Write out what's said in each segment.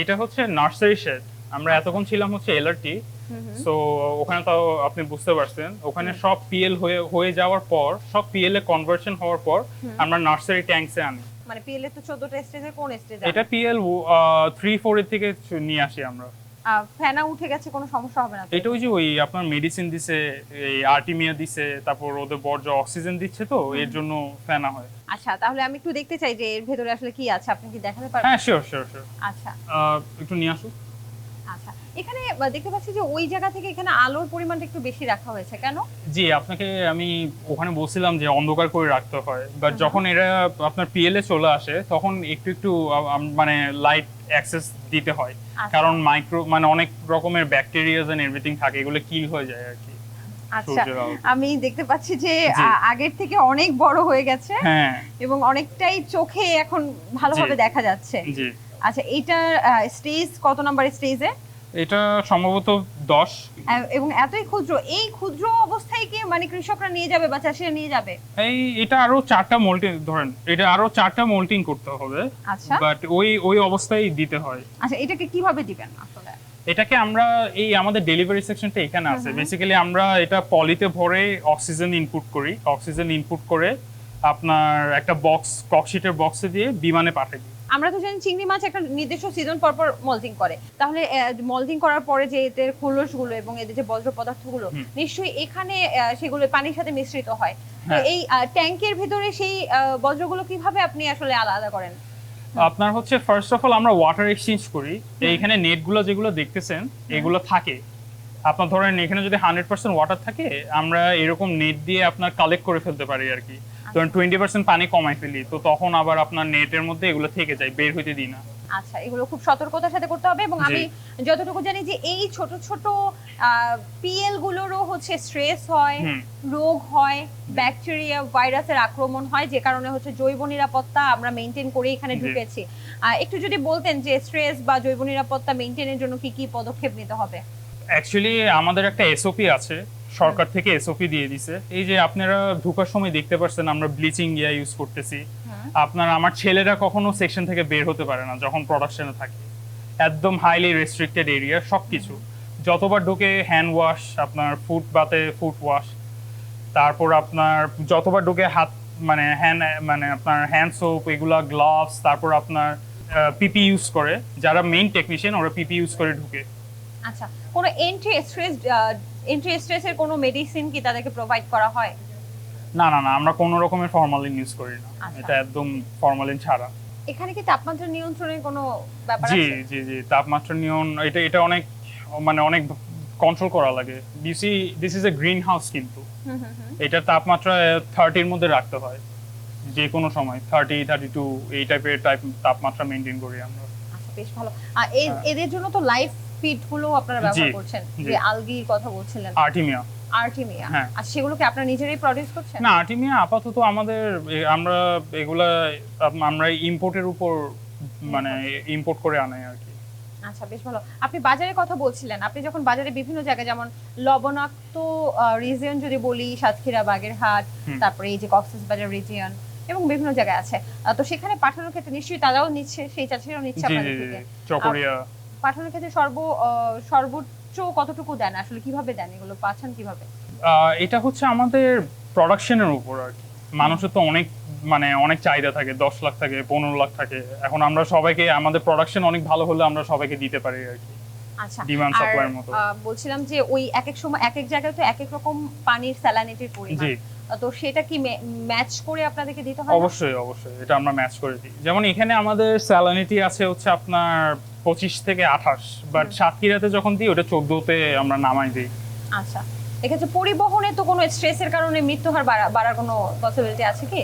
এটা হচ্ছে nursery shade. আমরা এতক্ষণ ছিলাম হচ্ছে এলআরটি। সো ওখানে তো আপনি বুঝতে পারছেন। ওখানে সব পিএল হয়ে হয়ে যাওয়ার পর সব পিএল এ কনভার্সন হওয়ার পর আমরা নার্সারি ট্যাঙ্কসে আনি। মানে পিএল এ তো 14টা স্টেজে কোন স্টেজে এটা পিএল থ্রি ফোর এর থেকে নিয়ে আসি আমরা। ফেনা উঠে গেছে কোনো সমস্যা হবে না? এটা ওই যে ওই আপনার মেডিসিন দিছে এই আর্টিমিয়া দিছে তারপর ওদের বর্জ্য অক্সিজেন দিচ্ছে তো এর জন্য ফেনা হয়। আচ্ছা তাহলে আমি একটু দেখতে চাই যে এর ভেতরে আসলে কি আছে আপনি কি দেখাতে পারবেন? হ্যাঁ শিওর শিওর শিওর আচ্ছা। একটু নিয়ে আসো আচ্ছা এখানে দেখতে পাচ্ছি যে ওই জায়গা থেকে এখানে আলোর পরিমাণটা একটু বেশি রাখা হয়েছে কেন? জি আপনাকে আমি ওখানে বলছিলাম যে অন্ধকার করে রাখতে হয় বাট যখন এরা আপনার পিএল এ চলে আসে তখন একটু একটু মানে লাইট অ্যাক্সেস দিতে হয়। আচ্ছা। কারণ মাইক্রো মানে অনেক রকমের ব্যাকটেরিয়াজ এন্ড এভরিথিং থাকে এগুলো কিল হয়ে যায় আর কি আচ্ছা আমি দেখতে পাচ্ছি যে আগের থেকে অনেক বড় হয়ে গেছে হ্যাঁ। এবং অনেকটাই চোখে এখন ভালোভাবে দেখা যাচ্ছে। জি। আচ্ছা এইটার স্টেজ কত নাম্বার স্টেজে এটা সম্ভবত দশ। এবং এতই ক্ষুদ্র এই ক্ষুদ্র অবস্থায় কি মানে কৃষকরা নিয়ে যাবে বা চাষিরা নিয়ে যাবে? এই এটা আরও চারটা মোল্টিং ধরেন এটা আরও চারটা মোল্টিং করতে হবে। আচ্ছা। বাট ওই ওই অবস্থায় দিতে হয়। আচ্ছা এটাকে কীভাবে দিবেন আসলে এটাকে আমরা এই আমাদের ডেলিভারি সেকশনটা এখানে আছে। বেসিক্যালি আমরা এটা পলিতে ভরে অক্সিজেন ইনপুট করি। অক্সিজেন ইনপুট করে আপনার একটা বক্স ককশিটের বক্সে দিয়ে বিমানে পাঠিয়ে দিই। আমরা তো জানি চিংড়ি মাছ একটা নির্দিষ্ট সিজন পর পর মল্টিং করে। তাহলে মল্টিং করার পরে যে এদের খোলসগুলো এবং এদের যে বজ্র পদার্থগুলো। নিশ্চয়ই এখানে সেগুলো পানির সাথে মিশ্রিত হয়। তো হ্যাঁ। এই ট্যাঙ্কের ভিতরে সেই বজ্রগুলো কীভাবে আপনি আসলে আলাদা করেন? আপনার হচ্ছে ফার্স্ট অফ অল আমরা ওয়াটার এক্সচেঞ্জ করি। এইখানে নেটগুলো যেগুলো দেখতেছেন এগুলো থাকে। আপনার ধরেন এখানে যদি হান্ড্রেড পার্সেন্ট ওয়াটার থাকে আমরা এরকম নেট দিয়ে আপনার কালেক্ট করে ফেলতে পারি আর কি। ধরেন টোয়েন্টি পার্সেন্ট পানি কমাই ফেলি তো তখন আবার আপনার নেটের মধ্যে এগুলো থেকে যায় বের হইতে দিই না। আচ্ছা এগুলো খুব সতর্কতার সাথে করতে হবে এবং আমি যতটুকু জানি যে এই ছোট ছোট পিএল গুলোরও হচ্ছে স্ট্রেস হয় রোগ হয় ব্যাকটেরিয়া ভাইরাসের আক্রমণ হয় যে কারণে হচ্ছে জৈব নিরাপত্তা আমরা মেনটেন করে এখানে ঢুকেছি। একটু যদি বলতেন যে স্ট্রেস বা জৈব নিরাপত্তা মেনটেনের জন্য কি কি পদক্ষেপ নিতে হবে? অ্যাকচুয়ালি আমাদের একটা এসওপি আছে সরকার থেকে এসওপি দিয়ে দিছে। এই যে আপনারা ঢোকার সময় দেখতে পাচ্ছেন আমরা ব্লিচিং ইয়া ইউজ করতেছি। আপনার আমার ছেলেরা কখনো সেকশন থেকে বের হতে পারে না যখন প্রোডাকশনে থাকে। একদম হাইলি রেস্ট্রিক্টেড এরিয়া সবকিছু। যতবার ঢোকে হ্যান্ড ওয়াশ আপনার ফুট বাতে ফুট ওয়াশ তারপর আপনার যতবার ঢোকে হাত মানে হ্যান্ড মানে আপনার হ্যান্ড সোপ এগুলা গ্লাভস তারপর আপনার পিপি ইউজ করে। যারা মেইন টেকনিশিয়ান ওরা পিপি ইউজ করে ঢুকে। আচ্ছা কোনো এন্ট্রি স্ট্রেস এন্ট্রি স্ট্রেসের কোনো মেডিসিন কি তাদেরকে প্রোভাইড করা হয়? না না না আমরা কোনো রকমের ফরমালিন ইউজ করি না। আচ্ছা। এটা একদম ফরমালিন ছাড়া। এখানে কি তাপমাত্রা নিয়ন্ত্রণের কোনো ব্যাপার আছে? জি জি তাপমাত্রা নিয়ন এটা এটা অনেক মানে অনেক কন্ট্রোল করা লাগে। You see this is a greenhouse কিন্তু। এটার তাপমাত্রা থার্টির মধ্যে রাখতে হয়। যে কোনো সময় থার্টি থার্টি টু এই টাইপের টাইপ তাপমাত্রা মেনটেন করি আমরা। আচ্ছা বেশ ভালো। আর হ্যাঁ। এদের জন্য তো লাইফ ফিডগুলো আপনারা ব্যবহার করছেন। যে আলগির কথা বলছিলেন। আর্টিমিয়া। আর্টিমিয়া। হ্যাঁ। আর সেগুলো কি আপনারা নিজেরাই প্রডিউস করছেন? না আর্টিমিয়া আপাতত আমাদের আমরা এগুলা আম- আমরা ইম্পোর্টের উপর মানে ইম্পোর্ট করে আনাই আর কি। আচ্ছা বেশ ভালো। আপনি বাজারের কথা বলছিলেন আপনি যখন বাজারে বিভিন্ন জায়গায় যেমন লবণাক্ত রিজিয়ন যদি বলি সাতক্ষীরা বাগেরহাট। তারপরে এই যে কক্সেস বাজার রিজিয়ন এবং বিভিন্ন জায়গায় আছে তো সেখানে পাঠানোর ক্ষেত্রে নিশ্চয়ই তারাও নিচ্ছে সেই চাষিরাও নিচ্ছে আপনাদের থেকে। চকরিয়া। পাঠানোর ক্ষেত্রে সর্ব সর্বোচ্চ কতটুকু দেন আসলে? কীভাবে দেন এগুলো? পাঠান কীভাবে? এটা হচ্ছে আমাদের প্রোডাকশনের উপর আর কি। মানুষের তো অনেক মানে অনেক চাহিদা থাকে। দশ লাখ থাকে পনেরো লাখ থাকে। এখন আমরা সবাইকে আমাদের প্রোডাকশন অনেক ভালো হলে আমরা সবাইকে দিতে পারি আর কি। আচ্ছা মতো। বলছিলাম যে ওই এক এক সময় এক এক জায়গায় তো এক এক রকম পানির স্যালানিটির পরিমাণ। তো সেটা কি ম্যাচ করে আপনাদেরকে দিতে হয় অবশ্যই অবশ্যই এটা আমরা ম্যাচ করে দিই। যেমন এখানে আমাদের স্যালানিটি আছে হচ্ছে আপনার পঁচিশ থেকে আঠাশ বাট সাতক্ষীরাতে যখন দিই ওটা চোদ্দোতে আমরা নামাই দিই। আচ্ছা। এক্ষেত্রে পরিবহনে তো কোনো স্ট্রেসের কারণে মৃত্যু হার বাড়ার কোনো পসিবিলিটি আছে কি?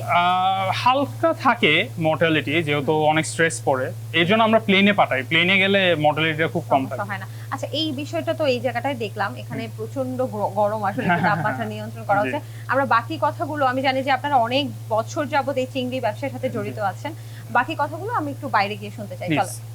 হালকা থাকে মর্টালিটি যেহেতু অনেক স্ট্রেস পড়ে। এই জন্য আমরা প্লেনে পাঠাই। প্লেনে গেলে মর্টালিটিটা খুব কম থাকে। হয় না। আচ্ছা এই বিষয়টা তো এই জায়গাটায় দেখলাম। এখানে প্রচণ্ড গরম আসলে তাপমাত্রা নিয়ন্ত্রণ করা। হচ্ছে। আমরা বাকি কথাগুলো আমি জানি যে আপনারা অনেক বছর যাবত এই চিংড়ি ব্যবসার সাথে জড়িত আছেন। বাকি কথাগুলো আমি একটু বাইরে গিয়ে শুনতে চাই। চলো।